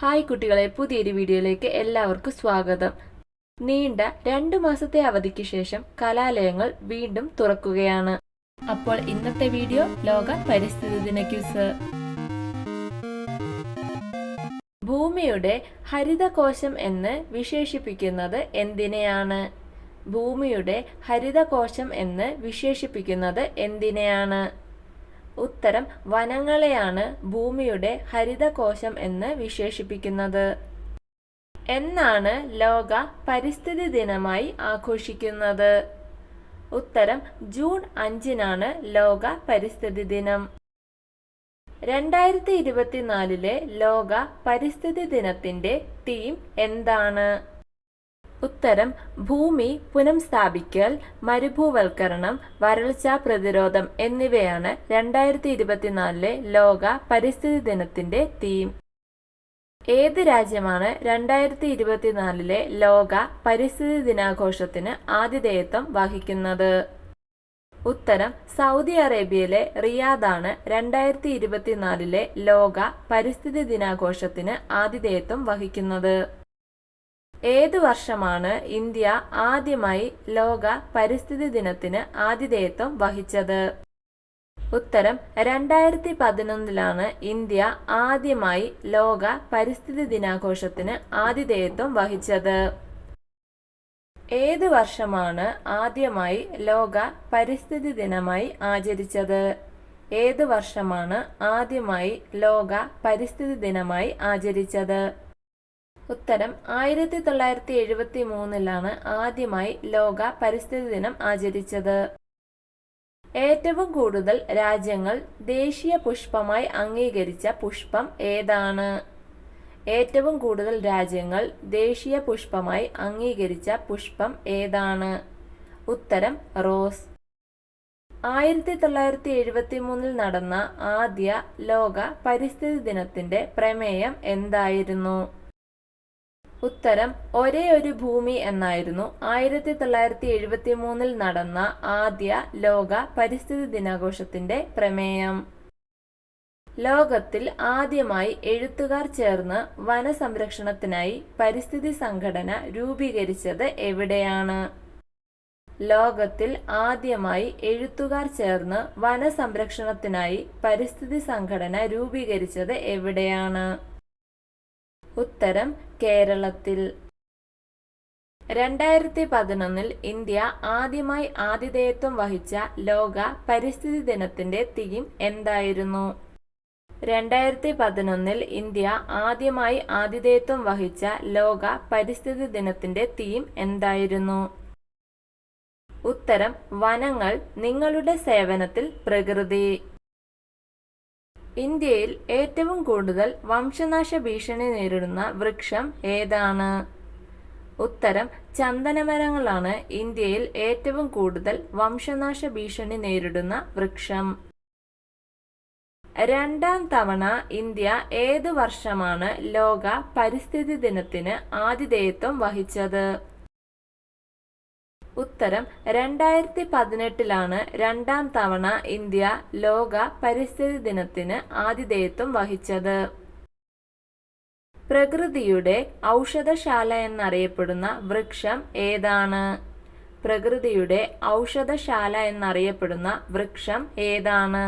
Hi കുട്ടികളെ പുതിയൊരു വീഡിയോയിലേക്ക് എല്ലാവർക്കും സ്വാഗതം. നീണ്ട രണ്ടു മാസത്തെ അവധിക്ക് ശേഷം കലാലയങ്ങൾ വീണ്ടും തുറക്കുകയാണ്. അപ്പോൾ ഇന്നത്തെ വീഡിയോ ലോക പരിസ്ഥിതി ദിന ക്യൂസ്. ഭൂമിയുടെ ഹരിതകോശം എന്ന് വിശേഷിപ്പിക്കുന്നത് എന്തിനെയാണ്? ഭൂമിയുടെ ഹരിതകോശം എന്ന് വിശേഷിപ്പിക്കുന്നത് എന്തിനെയാണ്? ഉത്തരം വനങ്ങളെയാണ് ഭൂമിയുടെ ഹരിതകോശം എന്ന് വിശേഷിപ്പിക്കുന്നത്. എന്നാണ് ലോക പരിസ്ഥിതി ദിനമായി ആഘോഷിക്കുന്നത്. ഉത്തരം ജൂൺ അഞ്ചിനാണ് ലോക പരിസ്ഥിതി ദിനം. രണ്ടായിരത്തി ഇരുപത്തിനാലിലെ ലോക പരിസ്ഥിതി ദിനത്തിന്റെ തീം എന്താണ്? ഉത്തരം ഭൂമി പുനഃസ്ഥാപിക്കൽ മരുഭൂവൽക്കരണം വരൾച്ച പ്രതിരോധം എന്നിവയാണ് രണ്ടായിരത്തി ഇരുപത്തിനാലിലെ ലോക പരിസ്ഥിതി ദിനത്തിന്റെ തീം. ഏത് രാജ്യമാണ് രണ്ടായിരത്തി ഇരുപത്തിനാലിലെ ലോക പരിസ്ഥിതി ദിനാഘോഷത്തിന് ആതിഥേയത്വം വഹിക്കുന്നത്? ഉത്തരം സൗദി അറേബ്യയിലെ റിയാദാണ് രണ്ടായിരത്തി ഇരുപത്തിനാലിലെ ലോക പരിസ്ഥിതി ദിനാഘോഷത്തിന് ആതിഥേയത്വം വഹിക്കുന്നത്. ഏത് വർഷമാണ് ഇന്ത്യ ആദ്യമായി ലോക പരിസ്ഥിതി ദിനത്തിന് ആതിഥേയത്വം വഹിച്ചത്? ഉത്തരം രണ്ടായിരത്തി പതിനൊന്നിലാണ് ഇന്ത്യ ആദ്യമായി ലോക പരിസ്ഥിതി ദിനാഘോഷത്തിന് ആതിഥേയത്വം വഹിച്ചത്. ഏത് വർഷമാണ് ആദ്യമായി ലോക പരിസ്ഥിതി ദിനമായി ആചരിച്ചത്? ഏത് വർഷമാണ് ആദ്യമായി ലോക പരിസ്ഥിതി ദിനമായി ആചരിച്ചത്? ഉത്തരം ആയിരത്തി തൊള്ളായിരത്തി എഴുപത്തി മൂന്നിലാണ് ആദ്യമായി ലോക പരിസ്ഥിതി ദിനം ആചരിച്ചത്. ഏറ്റവും കൂടുതൽ രാജ്യങ്ങൾ ദേശീയ പുഷ്പമായി അംഗീകരിച്ച പുഷ്പം ഏതാണ്? ഏറ്റവും കൂടുതൽ രാജ്യങ്ങൾ ദേശീയ പുഷ്പമായി അംഗീകരിച്ച പുഷ്പം ഏതാണ്? ഉത്തരം റോസ്. ആയിരത്തി തൊള്ളായിരത്തി എഴുപത്തി മൂന്നിൽ നടന്ന ആദ്യ ലോക പരിസ്ഥിതി ദിനത്തിന്റെ പ്രമേയം എന്തായിരുന്നു? ഉത്തരം ഒരേ ഒരു ഭൂമി എന്നായിരുന്നു. ആയിരത്തി തൊള്ളായിരത്തി എഴുപത്തി മൂന്നിൽ നടന്ന ആദ്യ ലോക പരിസ്ഥിതി ദിനാഘോഷത്തിന്റെ പ്രമേയം. ലോകത്തിൽ ആദ്യമായി എഴുത്തുകാർ ചേർന്ന് വനസംരക്ഷണത്തിനായി പരിസ്ഥിതി സംഘടന രൂപീകരിച്ചത് എവിടെയാണ്? ലോകത്തിൽ ആദ്യമായി എഴുത്തുകാർ ചേർന്ന് വനസംരക്ഷണത്തിനായി പരിസ്ഥിതി സംഘടന രൂപീകരിച്ചത് എവിടെയാണ്? ഉത്തരം കേരളത്തിൽ. രണ്ടായിരത്തി പതിനൊന്നിൽ ഇന്ത്യ ആദ്യമായി ആതിഥേയത്വം വഹിച്ച ലോക പരിസ്ഥിതി ദിനത്തിന്റെ തീം എന്തായിരുന്നു? രണ്ടായിരത്തി പതിനൊന്നിൽ ഇന്ത്യ ആദ്യമായി ആതിഥേയത്വം വഹിച്ച ലോക പരിസ്ഥിതി ദിനത്തിന്റെ തീം എന്തായിരുന്നു? ഉത്തരം വനങ്ങൾ നിങ്ങളുടെ സേവനത്തിൽ പ്രകൃതി. ഇന്ത്യയിൽ ഏറ്റവും കൂടുതൽ വംശനാശ ഭീഷണി നേരിടുന്ന വൃക്ഷം ഏതാണ്? ഉത്തരം ചന്ദനമരങ്ങളാണ് ഇന്ത്യയിൽ ഏറ്റവും കൂടുതൽ വംശനാശ ഭീഷണി നേരിടുന്ന വൃക്ഷം. രണ്ടാം തവണ ഇന്ത്യ ഏത് വർഷമാണ് ലോക പരിസ്ഥിതി ദിനത്തിന് ആതിഥേയത്വം വഹിച്ചത്? ഉത്തരം രണ്ടായിരത്തി പതിനെട്ടിലാണ് രണ്ടാം തവണ ഇന്ത്യ ലോക പരിസ്ഥിതി ദിനത്തിന് ആതിഥേയത്വം വഹിച്ചത്. പ്രകൃതിയുടെ ഔഷധശാല എന്നറിയപ്പെടുന്ന വൃക്ഷം ഏതാണ്? പ്രകൃതിയുടെ ഔഷധശാല എന്നറിയപ്പെടുന്ന വൃക്ഷം ഏതാണ്?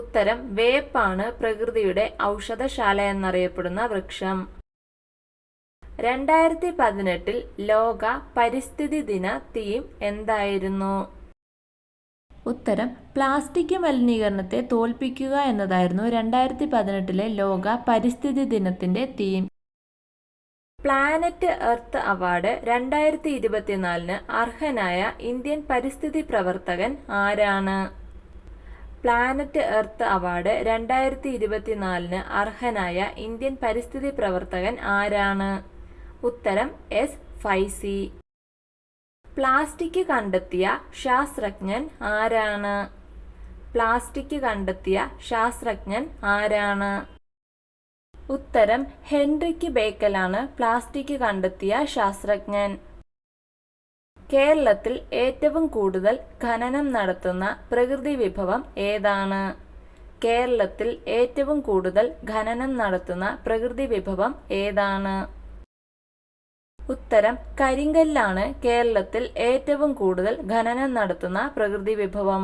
ഉത്തരം വേപ്പാണ് പ്രകൃതിയുടെ ഔഷധശാല എന്നറിയപ്പെടുന്ന വൃക്ഷം. രണ്ടായിരത്തി പതിനെട്ടിൽ ലോക പരിസ്ഥിതി ദിന തീം എന്തായിരുന്നു? ഉത്തരം പ്ലാസ്റ്റിക് മലിനീകരണത്തെ തോൽപ്പിക്കുക എന്നതായിരുന്നു രണ്ടായിരത്തി പതിനെട്ടിലെ ലോക പരിസ്ഥിതി ദിനത്തിന്റെ തീം. പ്ലാനറ്റ് എർത്ത് അവാർഡ് രണ്ടായിരത്തി ഇരുപത്തിനാലിന് അർഹനായ ഇന്ത്യൻ പരിസ്ഥിതി പ്രവർത്തകൻ ആരാണ്? പ്ലാനറ്റ് എർത്ത് അവാർഡ് രണ്ടായിരത്തി ഇരുപത്തിനാലിന് അർഹനായ ഇന്ത്യൻ പരിസ്ഥിതി പ്രവർത്തകൻ ആരാണ്? ഉത്തരം എസ് ഫൈസി പ്ലാസ്റ്റിക് കണ്ടെത്തിയ ശാസ്ത്രജ്ഞൻ ആരാണ്? പ്ലാസ്റ്റിക് കണ്ടെത്തിയ ശാസ്ത്രജ്ഞൻ ആരാണ്? ഉത്തരം ഹെൻറിക്ക് ബേക്കലാണ് പ്ലാസ്റ്റിക് കണ്ടെത്തിയ ശാസ്ത്രജ്ഞൻ. കേരളത്തിൽ ഏറ്റവും കൂടുതൽ ഖനനം നടത്തുന്ന പ്രകൃതി വിഭവം ഏതാണ്? കേരളത്തിൽ ഏറ്റവും കൂടുതൽ ഖനനം നടത്തുന്ന പ്രകൃതി വിഭവം ഏതാണ്? ഉത്തരം കരിങ്കല്ലാണ് കേരളത്തിൽ ഏറ്റവും കൂടുതൽ ഖനനം നടത്തുന്ന പ്രകൃതി വിഭവം.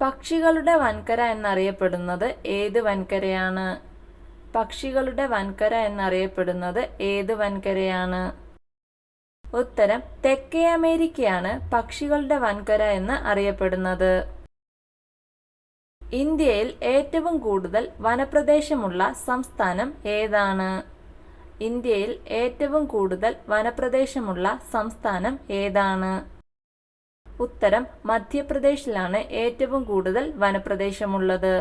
പക്ഷികളുടെ വൻകര എന്നറിയപ്പെടുന്നത് ഏത് വൻകരയാണ്? പക്ഷികളുടെ വൻകര എന്നറിയപ്പെടുന്നത് ഏത് വൻകരയാണ്? ഉത്തരം തെക്കേ അമേരിക്കയാണ് പക്ഷികളുടെ വൻകര എന്ന് അറിയപ്പെടുന്നത്. ഇന്ത്യയിൽ ഏറ്റവും കൂടുതൽ വനപ്രദേശമുള്ള സംസ്ഥാനം ഏതാണ്? ഇന്ത്യയിൽ ഏറ്റവും കൂടുതൽ വനപ്രദേശമുള്ള സംസ്ഥാനം ഏതാണ്? ഉത്തരം മധ്യപ്രദേശിലാണ് ഏറ്റവും കൂടുതൽ വനപ്രദേശമുള്ളത്.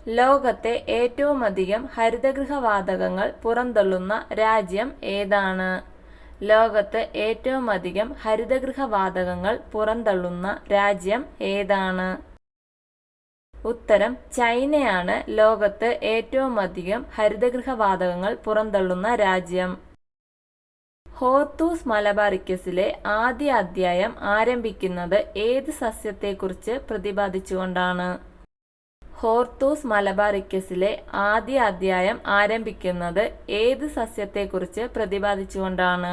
ലോകത്തെ ഏറ്റവുമധികം ഹരിതഗൃഹവാതകങ്ങൾ പുറന്തള്ളുന്ന രാജ്യം ഏതാണ്? ലോകത്ത് ഏറ്റവുമധികം ഹരിതഗൃഹവാതകങ്ങൾ പുറന്തള്ളുന്ന രാജ്യം ഏതാണ്? ഉത്തരം ചൈനയാണ് ലോകത്ത് ഏറ്റവുമധികം ഹരിതഗൃഹവാതകങ്ങൾ പുറന്തള്ളുന്ന രാജ്യം. ഹോർത്തൂസ് മലബാറിക്കസിലെ ആദ്യ അധ്യായം ആരംഭിക്കുന്നത് ഏത് സസ്യത്തെക്കുറിച്ച് പ്രതിപാദിച്ചുകൊണ്ടാണ്? ഹോർത്തൂസ് മലബാറിക്കസിലെ ആദ്യ അധ്യായം ആരംഭിക്കുന്നത് ഏത് സസ്യത്തെക്കുറിച്ച് പ്രതിപാദിച്ചുകൊണ്ടാണ്?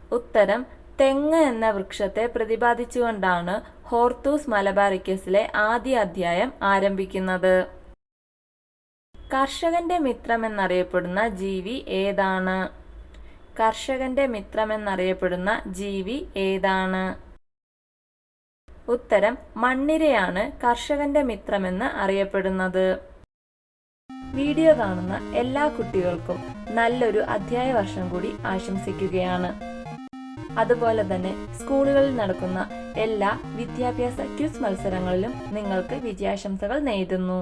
ഉത്തരം തെങ്ങ് എന്ന വൃക്ഷത്തെ പ്രതിപാദിച്ചുകൊണ്ടാണ് ഹോർത്തൂസ് മലബാറിക്കസിലെ ആദ്യ അധ്യായം ആരംഭിക്കുന്നത്. കർഷകന്റെ മിത്രമെന്നറിയപ്പെടുന്ന ജീവി ഏതാണ്? കർഷകന്റെ മിത്രമെന്നറിയപ്പെടുന്ന ജീവി ഏതാണ്? ഉത്തരം മണ്ണിരയാണ് കർഷകന്റെ മിത്രമെന്ന് അറിയപ്പെടുന്നത്. വീഡിയോ കാണുന്ന എല്ലാ കുട്ടികൾക്കും നല്ലൊരു അധ്യായ വർഷം കൂടി ആശംസിക്കുകയാണ്. അതുപോലെ തന്നെ സ്കൂളുകളിൽ നടക്കുന്ന എല്ലാ വിദ്യാഭ്യാസ ക്വിസ് മത്സരങ്ങളിലും നിങ്ങൾക്ക് വിജയാശംസകൾ നേരുന്നു.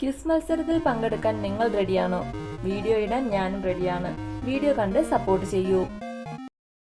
ക്വിസ് മത്സരത്തിൽ പങ്കെടുക്കാൻ നിങ്ങൾ റെഡിയാണോ വീഡിയോ ഇടാൻ ഞാനും റെഡിയാണ് വീഡിയോ കണ്ട് സപ്പോർട്ട് ചെയ്യൂ.